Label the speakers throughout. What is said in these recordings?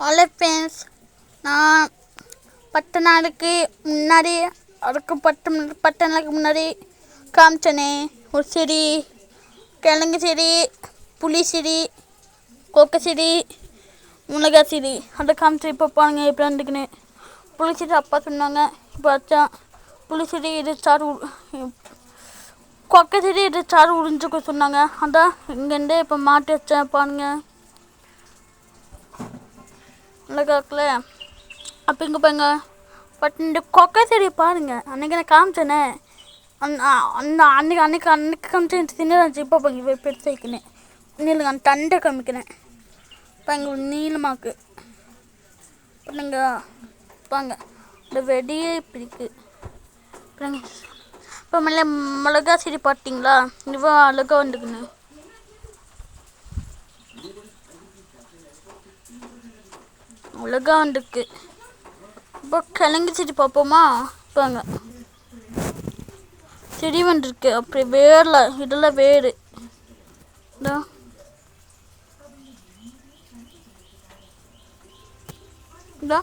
Speaker 1: Hello friends நான் பத்து நாளுக்கு முன்னாடி அதுக்கு பத்து பத்து நாளுக்கு முன்னாடி காமிச்சனே. ஒரு செடி கிழங்கு செடி புளி செடி கொக்கை செடி மிளகா செடி. அதை காமிச்சு இப்போ பாருங்க எப்படி இருந்துக்குன்னு புளி செடி அப்பா சொன்னாங்க இப்போ வச்சான் புளி செடி இது சாறு உ- கொக்கை செடி இது சாறு உறிஞ்சுக்க சொன்னாங்க. அதான் இங்கேருந்து இப்போ மாட்டி வச்சேன் பாருங்கள் அழகாக்கல அப்போ இங்கே பாருங்க பட் இந்த கொக்கை செடி பாருங்கள் அன்னைக்கு நான் காமிச்சேனே. அந்த அந்த அன்னைக்கு அன்னைக்கு அன்னைக்கு காமிச்சேன். சின்னதாக இப்போ பாருங்க இப்போ பெருசு வைக்கினேன் நீளுங்க அந்த தண்டை காமிக்கிறேன். இப்போ இங்கே நீளமாக்கு. பண்ணுங்க பாங்க இந்த வெடியே இப்படி இருக்குது இப்போ மேலே மிளகா செடி பார்த்தீங்களா இவ்வளோ அழகாக வந்துக்குன்னு. அழகா வந்துருக்கு இப்போ கிழங்கு செடி பார்ப்போமா பாங்க. செடி வந்துருக்கு. அப்படி வேரில் இதில் வேறு இதோ இதோ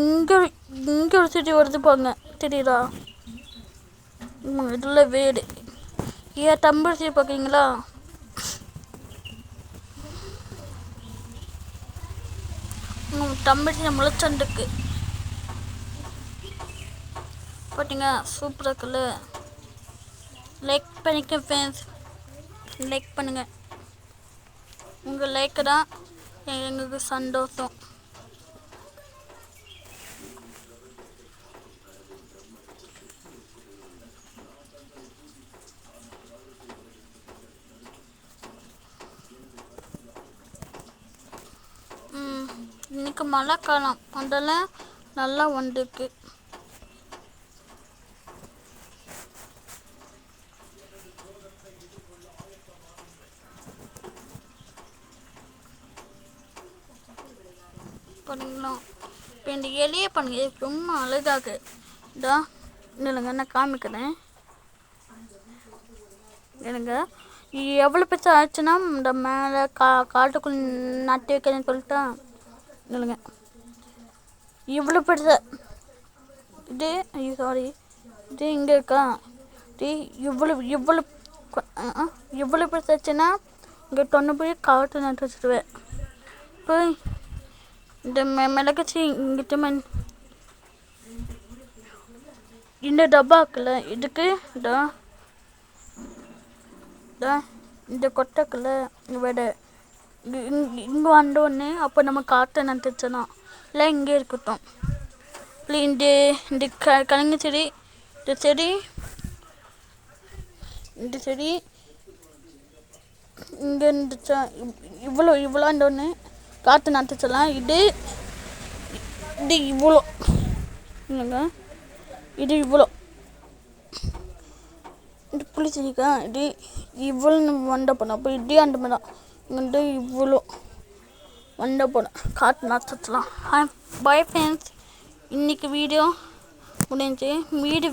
Speaker 1: இங்கே இங்கே ஒரு செடி வருது பாருங்க தெரியுதா? இதில் வேறு ஏன் டம்பர் செடி பார்க்குறீங்களா டம்பர் முளைச்சண்டுக்கு. பார்த்தீங்க சூப்பராக இருக்குல்ல? லைக் பண்ணிக்க ஃப்ரெண்ட்ஸ் லைக் பண்ணுங்கள் உங்கள் லைக்கு தான் எங்களுக்கு சந்தோஷம் ம், இன்னைக்கு மழை காலம். அதெல்லாம் நல்லா வந்திருக்கு. பண்ணுங்களா இப்போ இந்த எலியை பண்ணுங்க ரொம்ப அழகாக இதா இல்லைங்க நான் காமிக்கிறேன். எனக்கு எவ்வளோ பெருசாக ஆச்சுன்னா இந்த மேலே கா காட்டுக்குள் நட்டு வைக்கிறேன்னு சொல்லிட்டா. இல்லைங்க. இவ்வளோ பெருசா. இது ஐயோ சாரி இது இங்கே இருக்கா? இது இவ்வளோ இவ்வளோ இவ்வளோ பெருசாச்சுன்னா இங்கே தொண்ணு போய் காட்டு நட்டு வச்சுருவேன். இப்போ இந்த மெ மிளகச்சி இங்கிட்ட மண் இந்த டப்பா இருக்குல்ல இதுக்கு இந்த இந்த கொட்டைக்குள்ள விட. இங்கே வந்தோடனே அப்போ நம்ம காற்றை நட்டுச்சோன்னா இல்லை இங்கே இருக்கட்டும். இல்லை இந்த இந்த க கிழங்கு செடி இந்த செடி இந்த செடி இங்கே இருந்துச்சா இவ்வளோ இவ்வளோ ஒன்று காற்று நட்டுச்சலாம் இது இது இவ்வளோ. இல்லைங்க இது இவ்வளோ. இது புளிச்சிருக்கா இது இவ்வளோ நம்ம அப்போ இதே அந்த மாதிரி தான். இங்கே இவ்வளோ வண்டை போனோம் காற்று நட்டுச்சலாம் பாய் ஃப்ரெண்ட்ஸ் இன்றைக்கி வீடியோ முடிஞ்சு வீடு